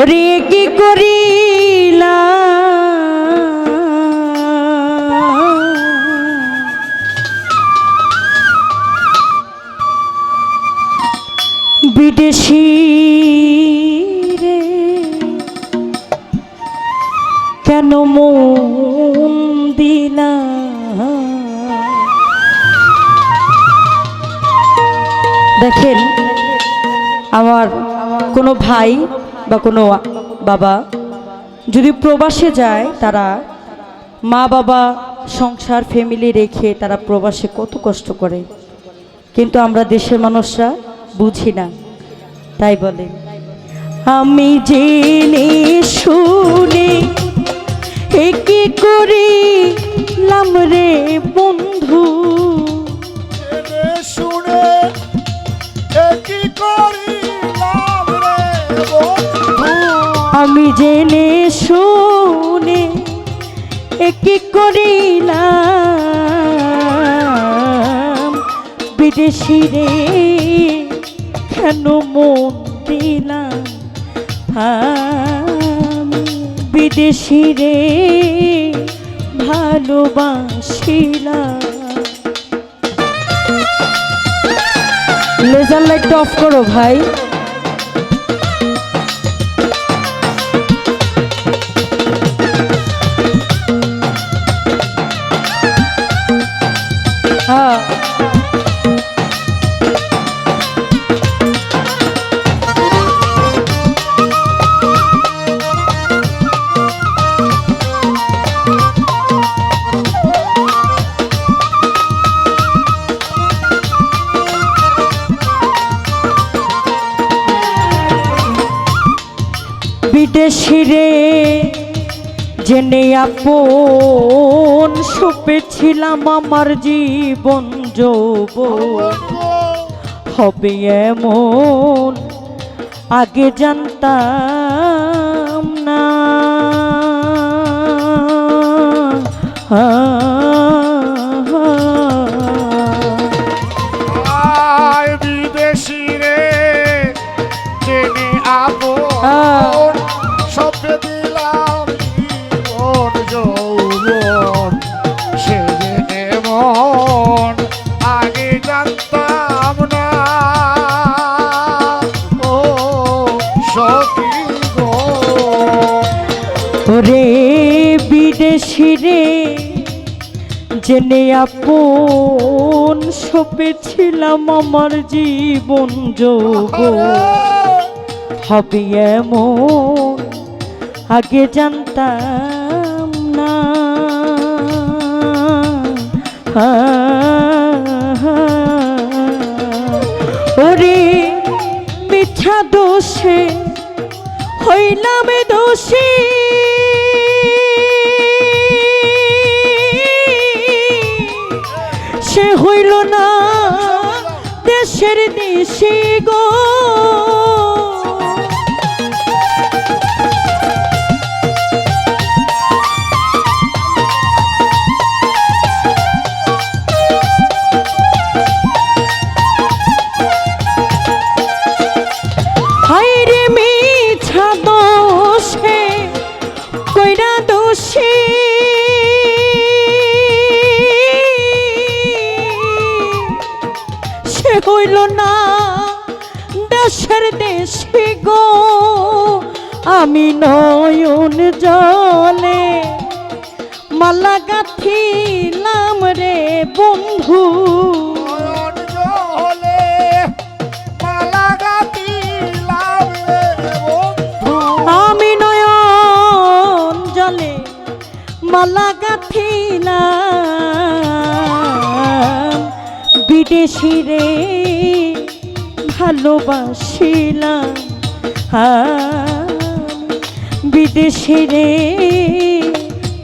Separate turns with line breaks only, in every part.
ওরে কি করিলা বিদেশি রে কেন মন দিলা? দেখেন আমার কোনো ভাই বা কোনো বাবা যদি প্রবাসে যায় তারা মা বাবা সংসার ফ্যামিলি রেখে তারা প্রবাসে কত কষ্ট করে। কিন্তু আমরা দেশের মানুষরা বুঝি না, তাই বলে। আমি জেনে শুনে এ কি করিলাম রে কি করিলাম? বিদেশি রে, কেন মন দিলাম? বিদেশি রে, ভালোবাসিলাম। লেজার লাইটটা অফ করো ভাই। জেনে আপন সুপেছিলাম আমার জীবন যৌব হবে এমন আগে জানতাম না।
বিদেশি রে জেনে আপন
সপেছিলাম আমার জীবন যোগ। হবে এমন আগে জানতাম না। আমি নয়ন জলে মালা গাথিলাম রে বন্ধু। আমি নয়ন জলে মালা গাথিলাম। বিদেশি রে ভালোবাসিলাম। আমি বিদেশি রে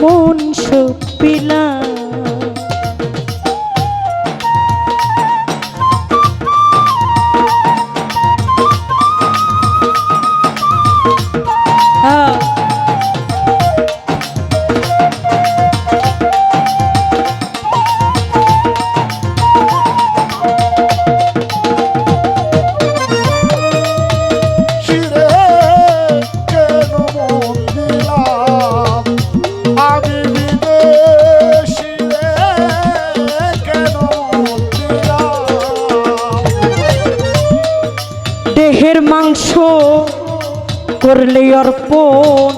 মন সপিলাম অর্পণ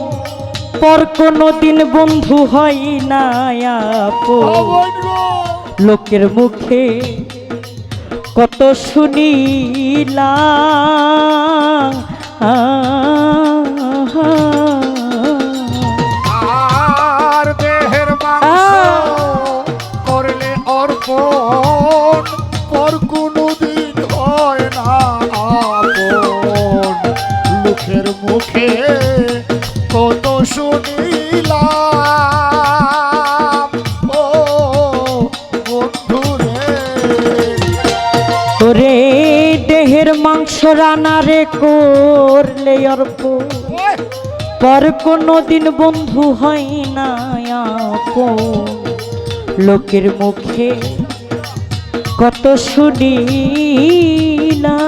পর কোনো দিন বন্ধু হয় না। লোকের মুখে কত শুনিলাম আহা।
আর দেহের মাংস করলে অর্পণ কত শুনিলাম। ও বন্ধুরে
ওরে দেহের মাংস রানারে করলে অর্পণ।
ওই,
পর কোনো দিন বন্ধু হয় না। লোকের মুখে কত শুনিলা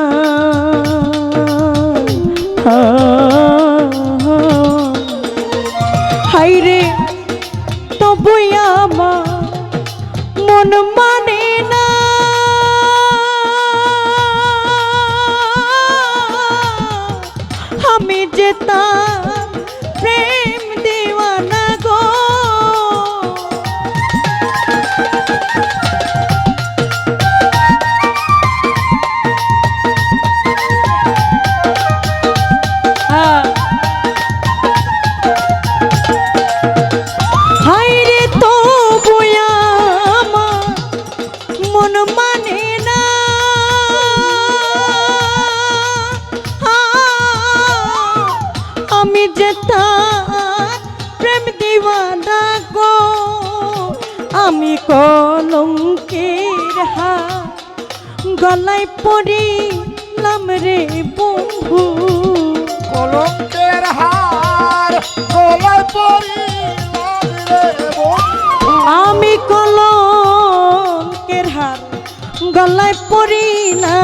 গলায় পড়িলাম রে বন্ধু।
কলঙ্কের হার গলায় রে
আমি কলঙ্কের হার গলায় পড়িলাম।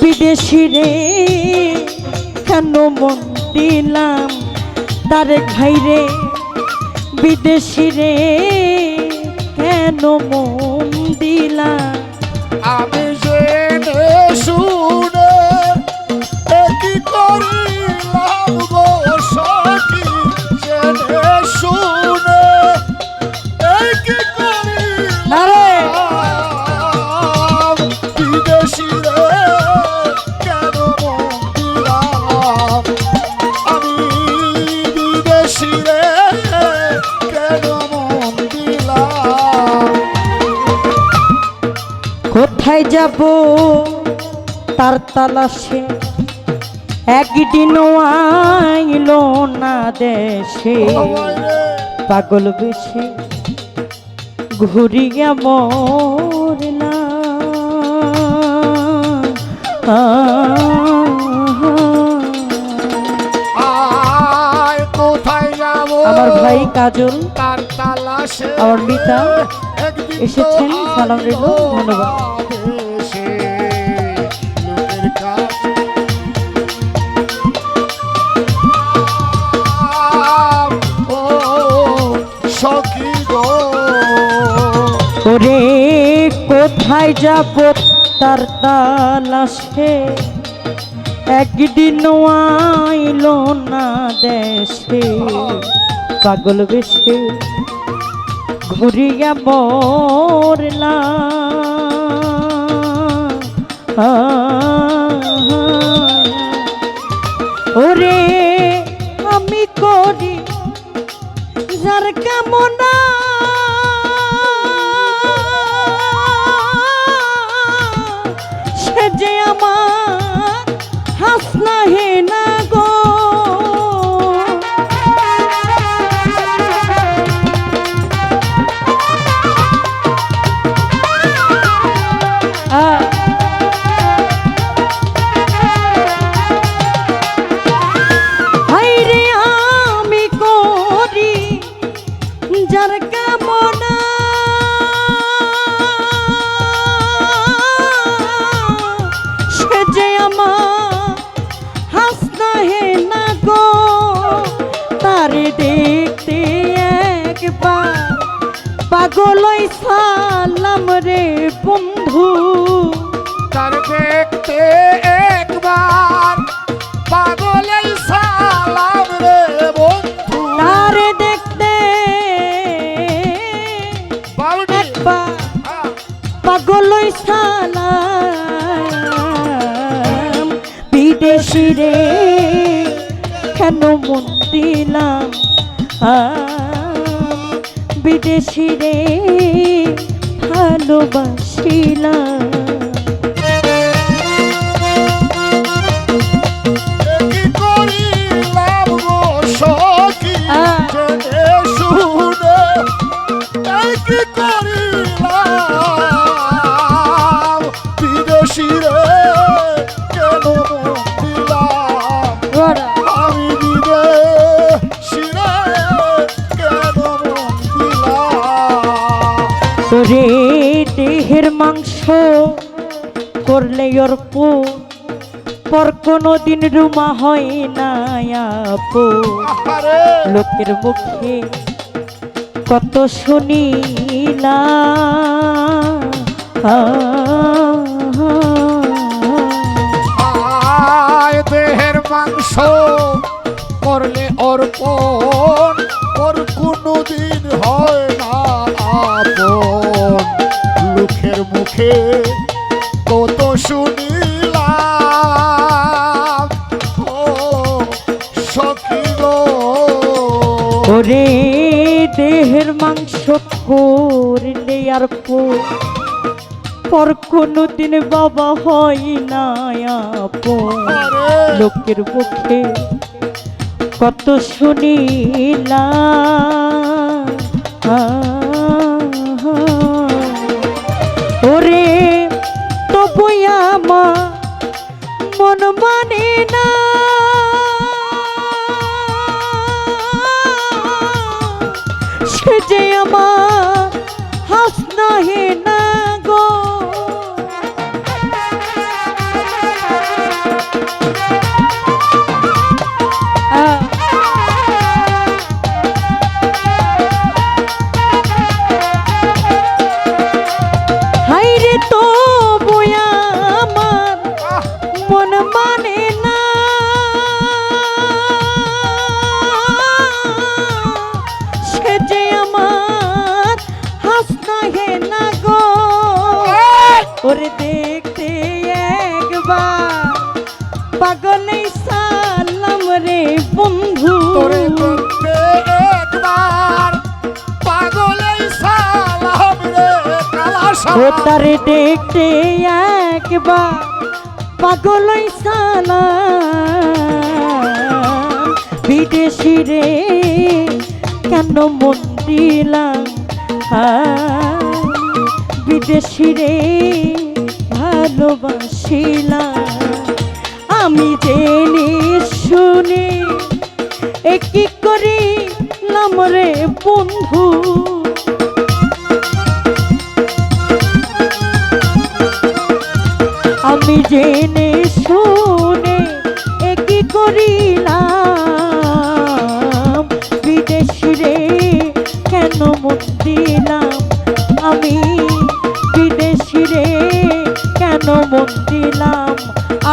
বিদেশি রে কেন মন দিলাম? তার ঘাইরে বিদেশি রে কেন মন দিলাম
আমি
যাব তার তালাশে একদিনও আইলো না দেশে। পাগল বেশে ঘুরিয়া মর না। আমার ভাই কাজল
তার তালাশে
আমার মিতা এসেছেন, সালাম
আইলো
ধন্যবাদ। ওরে কোথায় যাব? তার তালাশে একদিন আইলো না দেশে। পাগল বেশে ঘুরিয়া মরলা ওরে, আমি করি যার কামনা যার কামনা। সে যে আমার হাসনা হে না গো, তারে দেখতে একবার পাগলই সালাম রে বন্ধু।
তার
সালাম বিদেশি রে
কেন মন দিলাম? বিদেশি রে
ভালোবাসিলাম। করলে অর্প পর। কোনো দিন রুমা হয় না আপো লোকের মুখে কত শুনিলা
আয় দেহের মাংস করলে অর্পণ ওর কোনোদিন হয় না আপন। লোকের মুখে
ওরে দেহের মাংস করলে আর পর কোনো দিন বাবা হয় না লোকের পক্ষে কত শুনিলা পাগলে সালাম রে বন্ধু।
তোরে দেখতে একবার পাগলেই সালাম রে
তারে দেখতে একবার পাগলই সালাম। বিদেশি রে কেন মন দিলাম বিদেশি রে ভালোবাসিলাম আমি জেনে শুনে কি করিলাম রে বন্ধু? আমি জেনে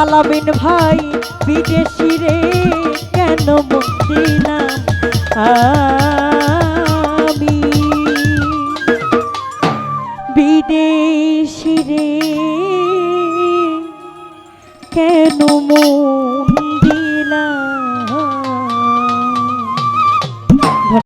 আলামিন ভাই বিদেশি রে কেন মুক্তি না? আমি